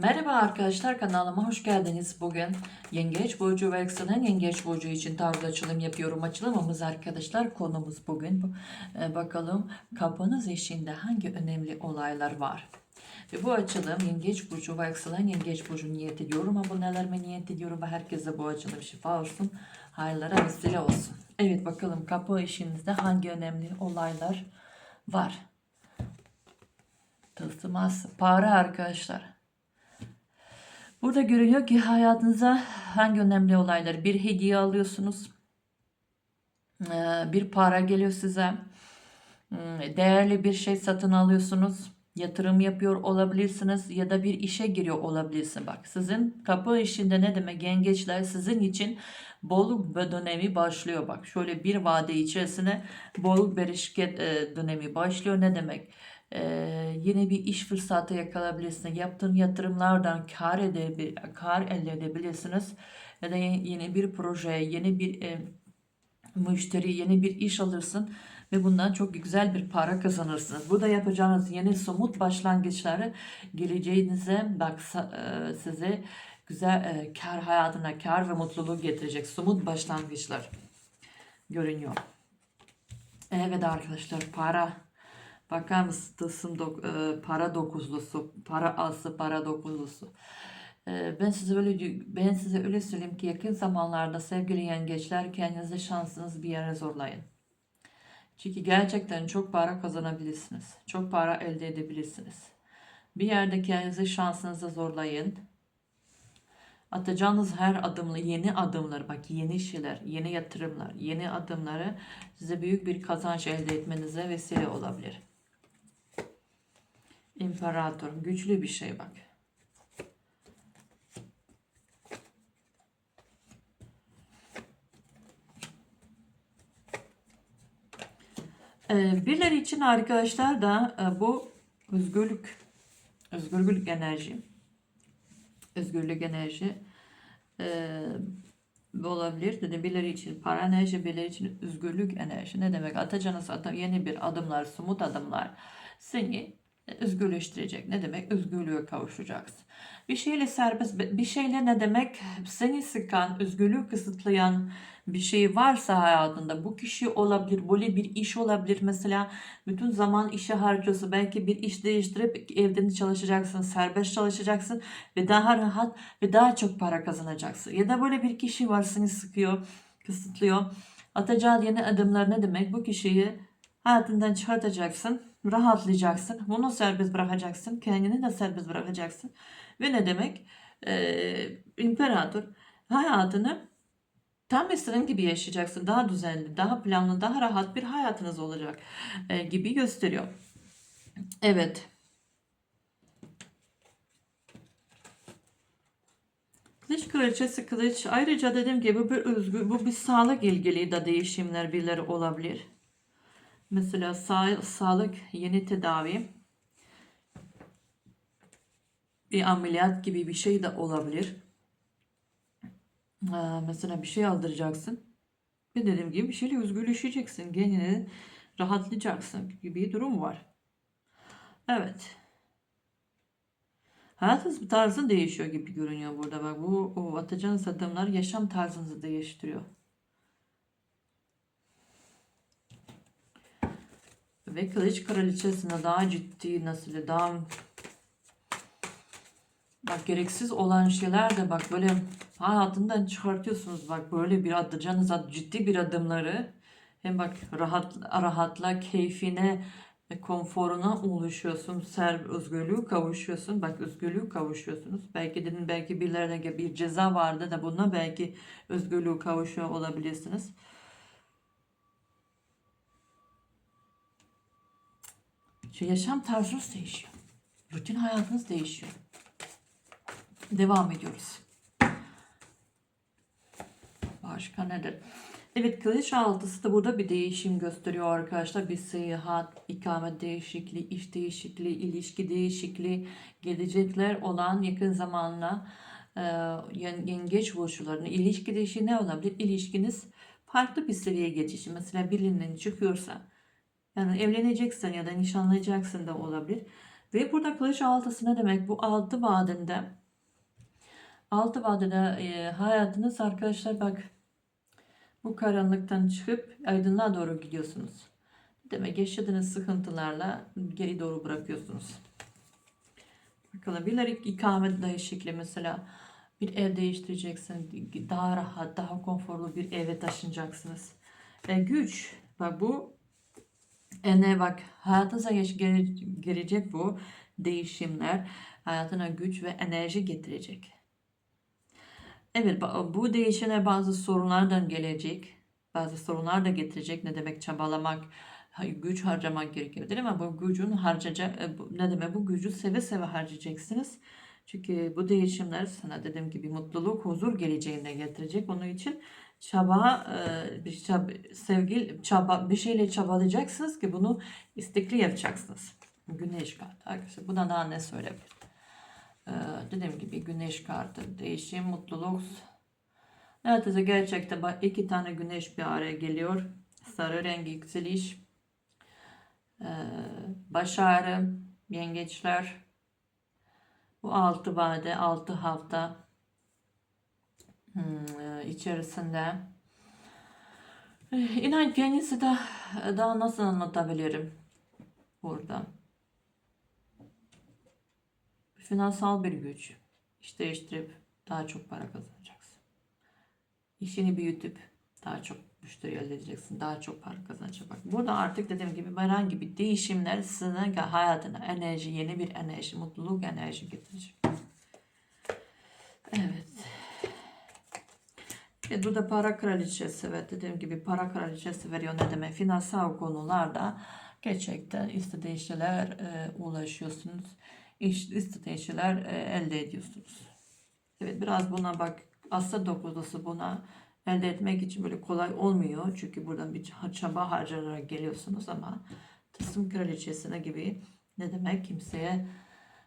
Merhaba arkadaşlar kanalıma hoş geldiniz. Bugün Yengeç Burcu ve Eksen'in Yengeç Burcu için tarz açılım yapıyorum. Açılımımız arkadaşlar konumuz bugün. Ee, bakalım kapınız eşinde hangi önemli olaylar var? Ve bu açılım Yengeç Burcu ve Eksen'in Yengeç Burcu niyet ediyorum. Abonelerime niyet ediyorum ve herkese bu açılım şifa olsun. Hayırlara vesile olsun. Evet bakalım kapı işinizde hangi önemli olaylar var? Tılsımaz para arkadaşlar. Burada görünüyor ki hayatınıza hangi önemli olaylar? Bir hediye alıyorsunuz. Ee, Bir para geliyor size. Hmm, Değerli bir şey satın alıyorsunuz. Yatırım yapıyor olabilirsiniz ya da bir işe giriyor olabilirsin. Bak sizin kapı işinde ne demek yengeçler sizin için bolluk ve dönemi başlıyor. Bak şöyle bir vade içerisine bolluk bereket e, dönemi başlıyor. Ne demek? Ee, yeni bir iş fırsatı yakalayabilirsin. Yaptığın yatırımlardan kar, edebil kar elde edebilirsiniz. Ya da yeni, bir proje, yeni bir e, müşteri, yeni bir iş alırsın ve bundan çok güzel bir para kazanırsınız. Bu da yapacağınız yeni somut başlangıçları geleceğinize bak e, size güzel e, kar hayatına kar ve mutluluğu getirecek somut başlangıçlar görünüyor. Evet arkadaşlar para Bakar mısınız tılsım dok- e, para dokuzlusu, para ası, para dokuzlusu. E, ben size öyle ben size öyle söyleyeyim ki yakın zamanlarda sevgili yengeçler kendinize şansınız bir yere zorlayın. Çünkü gerçekten çok para kazanabilirsiniz. Çok para elde edebilirsiniz. Bir yerde kendinize şansınızı zorlayın. Atacağınız her adımlı yeni adımlar bak yeni şeyler, yeni yatırımlar, yeni adımları size büyük bir kazanç elde etmenize vesile olabilir. İmparator güçlü bir şey bak. Ee, birileri için arkadaşlar da e, bu özgürlük, özgürlük enerji, özgürlük enerji e, olabilir. Dedim birileri için para enerji, birileri için özgürlük enerji. Ne demek? Atacağınız adım, yeni bir adımlar, somut adımlar seni özgürleştirecek. Ne demek? Özgürlüğe kavuşacaksın. Bir şeyle serbest, bir şeyle ne demek? Seni sıkan, özgürlüğü kısıtlayan bir şey varsa hayatında bu kişi olabilir, böyle bir iş olabilir. Mesela bütün zaman işe harcıyorsa belki bir iş değiştirip evden çalışacaksın, serbest çalışacaksın ve daha rahat ve daha çok para kazanacaksın. Ya da böyle bir kişi var seni sıkıyor, kısıtlıyor. Atacağı yeni adımlar ne demek? Bu kişiyi hayatından çıkartacaksın, rahatlayacaksın, bunu serbest bırakacaksın, kendini de serbest bırakacaksın. Ve ne demek? Ee, imparator hayatını tam istediğin gibi yaşayacaksın. Daha düzenli, daha planlı, daha rahat bir hayatınız olacak e, gibi gösteriyor. Evet. Kılıç kraliçesi kılıç. Ayrıca dediğim gibi bir özgür, bu bir sağlık ilgili de değişimler birileri olabilir. Mesela sağ, sağlık, yeni tedavi, bir ameliyat gibi bir şey de olabilir. Aa, mesela bir şey aldıracaksın. Ve dediğim gibi bir şeyle özgürleşeceksin. Kendini rahatlayacaksın gibi bir durum var. Evet. Hayatınız tarzı değişiyor gibi görünüyor burada. Bak bu o atacağınız adımlar yaşam tarzınızı değiştiriyor. Ve kılıç kraliçesine daha ciddi nasıl daha bak gereksiz olan şeyler de bak böyle hayatından çıkartıyorsunuz bak böyle bir atacağınız ad- ciddi bir adımları hem bak rahat rahatla keyfine ve konforuna ulaşıyorsun. Ser özgürlüğü kavuşuyorsun. Bak özgürlüğü kavuşuyorsunuz. Belki dedim belki birilerine bir ceza vardı da buna belki özgürlüğü kavuşuyor olabilirsiniz. Şu yaşam tarzınız değişiyor. Rutin hayatınız değişiyor. Devam ediyoruz. Başka nedir? Evet kılıç altısı da burada bir değişim gösteriyor arkadaşlar. Bir seyahat, ikamet değişikliği, iş değişikliği, ilişki değişikliği gelecekler olan yakın zamanla e, yen- yengeç burçlarının ilişki değişikliği ne olabilir? İlişkiniz farklı bir seviyeye geçişi. Mesela birinden çıkıyorsa yani evleneceksin ya da nişanlayacaksın da olabilir. Ve burada kılıç altısı ne demek? Bu altı vadinde altı vadede e, hayatınız arkadaşlar bak bu karanlıktan çıkıp aydınlığa doğru gidiyorsunuz. Demek yaşadığınız sıkıntılarla geri doğru bırakıyorsunuz. Bakalım bir ikamet değişikliği mesela bir ev değiştireceksin. Daha rahat, daha konforlu bir eve taşınacaksınız. E, güç. Bak bu ene bak hayatınıza gelecek bu değişimler hayatına güç ve enerji getirecek. Evet bu değişimler bazı sorunlardan gelecek. Bazı sorunlar da getirecek. Ne demek çabalamak, güç harcamak gerekebilir ama bu gücün harcayacak e, ne demek bu gücü seve seve harcayacaksınız. Çünkü bu değişimler sana dediğim gibi mutluluk, huzur geleceğine getirecek. Onun için çaba, e, bir çaba, sevgi, çaba, bir şeyle çabalayacaksınız ki bunu istekli yapacaksınız. Güneş kartı arkadaşlar. Buna daha ne söyleyebilirim? Ee, dediğim gibi güneş kartı, değişim, mutluluk. Hayatınızda gerçekten iki tane güneş bir araya geliyor. Sarı rengi yükseliş, ee, başarı, yengeçler. Bu altı vade, altı hafta e, içerisinde. Eh, İnan kendisi de daha nasıl anlatabilirim burada. Finansal bir güç. İş değiştirip daha çok para kazanacaksın. İşini büyütüp daha çok müşteri elde edeceksin. Daha çok para kazanacaksın. Bak burada artık dediğim gibi herhangi bir değişimler sizin hayatına enerji, yeni bir enerji, mutluluk enerji getirecek. Evet. Evet, burada para kraliçesi evet dediğim gibi para kraliçesi veriyor ne demek finansal konularda gerçekten istediği şeyler e, ulaşıyorsunuz. İstediği şeyler e, elde ediyorsunuz. Evet biraz buna bak asla dokuzusu buna elde etmek için böyle kolay olmuyor. Çünkü buradan bir çaba harcayarak geliyorsunuz ama tılsım kraliçesine gibi ne demek kimseye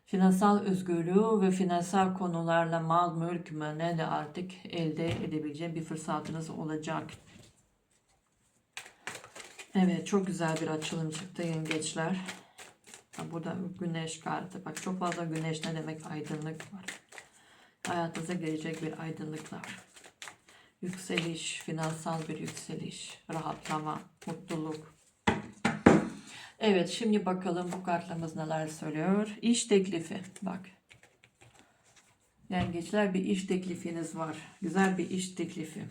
finansal özgürlüğü ve finansal konularla mal mülk de artık elde edebileceğim bir fırsatınız olacak. Evet çok güzel bir açılım çıktı yengeçler. Burada güneş kartı. Bak çok fazla güneş ne demek aydınlık var. Hayatınıza gelecek bir aydınlıklar. Yükseliş, finansal bir yükseliş, rahatlama, mutluluk. Evet şimdi bakalım bu kartlarımız neler söylüyor. İş teklifi bak. Yengeçler bir iş teklifiniz var. Güzel bir iş teklifi.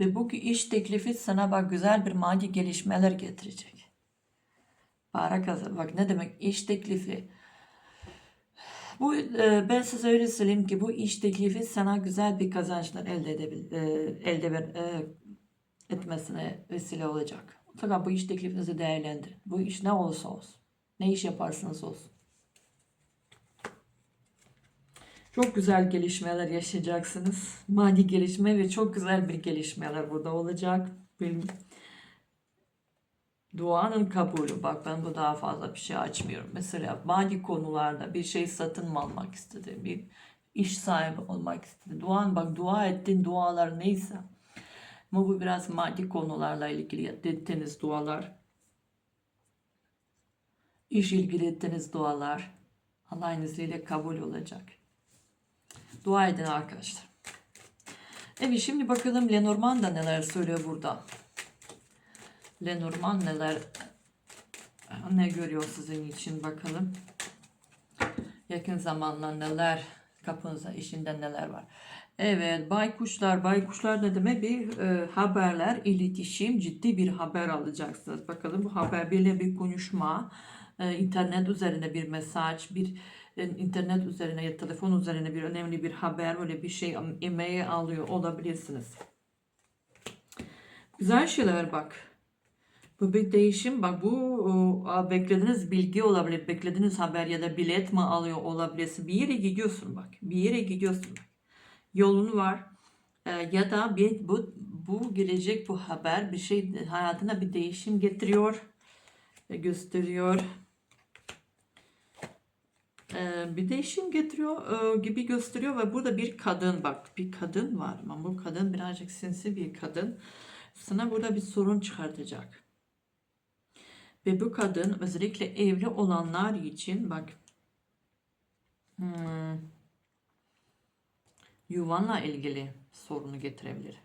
Ve bu iş teklifi sana bak güzel bir maddi gelişmeler getirecek. Para kazan. Bak ne demek iş teklifi. Bu e, ben size öyle söyleyeyim ki bu iş teklifi sana güzel bir kazançlar elde edebil e, elde e, etmesine vesile olacak. Mutlaka bu iş teklifinizi değerlendirin. Bu iş ne olursa olsun. Ne iş yaparsanız olsun. Çok güzel gelişmeler yaşayacaksınız. Maddi gelişme ve çok güzel bir gelişmeler burada olacak. Bir duanın kabulü. Bak ben bu daha fazla bir şey açmıyorum. Mesela maddi konularda bir şey satın mı almak istedi. Bir iş sahibi olmak istedi. Duan bak dua ettiğin dualar neyse. Ama bu biraz maddi konularla ilgili ettiğiniz dualar. İş ilgili ettiğiniz dualar. Allah'ın izniyle kabul olacak. Dua edin arkadaşlar. Evet şimdi bakalım Lenormand da neler söylüyor burada. Lenormand neler ne görüyor sizin için bakalım. Yakın zamanla neler kapınıza işinde neler var. Evet baykuşlar baykuşlar ne demek bir e, haberler iletişim ciddi bir haber alacaksınız. Bakalım bu haber bile bir konuşma e, internet üzerine bir mesaj bir e, internet üzerine ya telefon üzerine bir önemli bir haber öyle bir şey emeğe alıyor olabilirsiniz. Güzel şeyler bak. Bu bir değişim bak bu o, beklediğiniz bilgi olabilir, beklediğiniz haber ya da bilet mi alıyor olabilirsin. Bir yere gidiyorsun bak, bir yere gidiyorsun bak. Yolun var Ee, ya da bir bu bu gelecek bu haber bir şey hayatına bir değişim getiriyor, e, gösteriyor. Ee, bir değişim getiriyor e, gibi gösteriyor ve burada bir kadın bak bir kadın var ama bu kadın birazcık sinsi bir kadın sana burada bir sorun çıkartacak. Ve bu kadın özellikle evli olanlar için bak hmm, yuvanla ilgili sorunu getirebilir.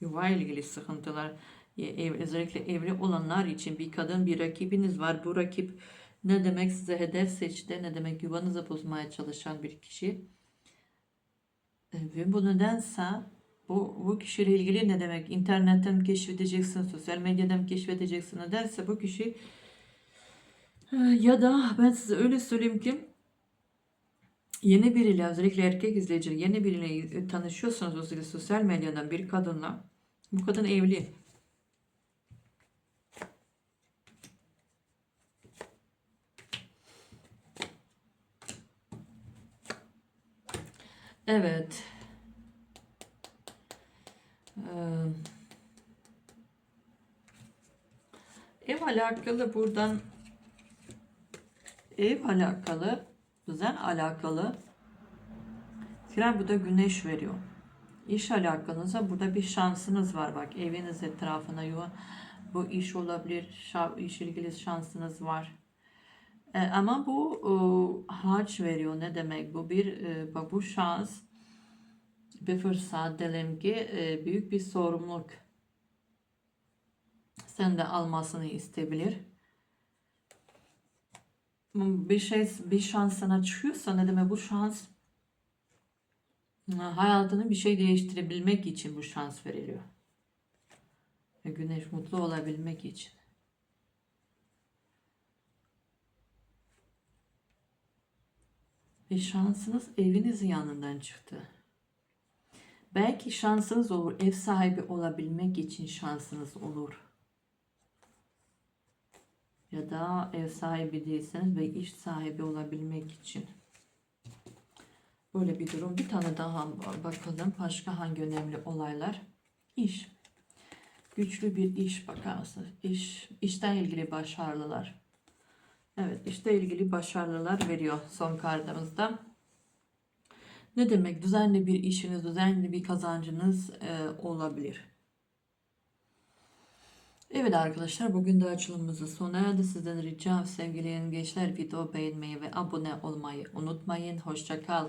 Yuva ilgili sıkıntılar e, ev, özellikle evli olanlar için bir kadın bir rakibiniz var. Bu rakip ne demek size hedef seçti, ne demek yuvanızı bozmaya çalışan bir kişi. E, Ve bu nedense bu, bu kişiyle ilgili ne demek? İnternetten mi keşfedeceksin, sosyal medyadan mı keşfedeceksin derse bu kişi ya da ben size öyle söyleyeyim ki yeni biriyle özellikle erkek izleyici yeni biriyle tanışıyorsanız özellikle sosyal medyadan bir kadınla bu kadın evli. Evet. Ev alakalı buradan ev alakalı düzen alakalı Fren bu da güneş veriyor. İş alakanıza burada bir şansınız var bak eviniz etrafına yuva bu iş olabilir iş ilgili şansınız var. E, ama bu e, harç veriyor ne demek bu bir e, bu şans bir fırsat diyelim ki e, büyük bir sorumluluk sen de almasını isteyebilir. Bir şey bir şans sana çıkıyorsa ne demek bu şans hayatını bir şey değiştirebilmek için bu şans veriliyor. Ve güneş mutlu olabilmek için. Ve şansınız evinizin yanından çıktı. Belki şansınız olur. Ev sahibi olabilmek için şansınız olur. Ya da ev sahibi değilseniz ve iş sahibi olabilmek için. Böyle bir durum. Bir tane daha bakalım. Başka hangi önemli olaylar? İş. Güçlü bir iş bakarsınız. İş, işten ilgili başarılar. Evet, işte ilgili başarılar veriyor son kartımızda. Ne demek? Düzenli bir işiniz, düzenli bir kazancınız e, olabilir. Evet arkadaşlar bugün de açılımımızın sona erdi. Sizden ricam sevgili yengeçler video beğenmeyi ve abone olmayı unutmayın. Hoşça kal.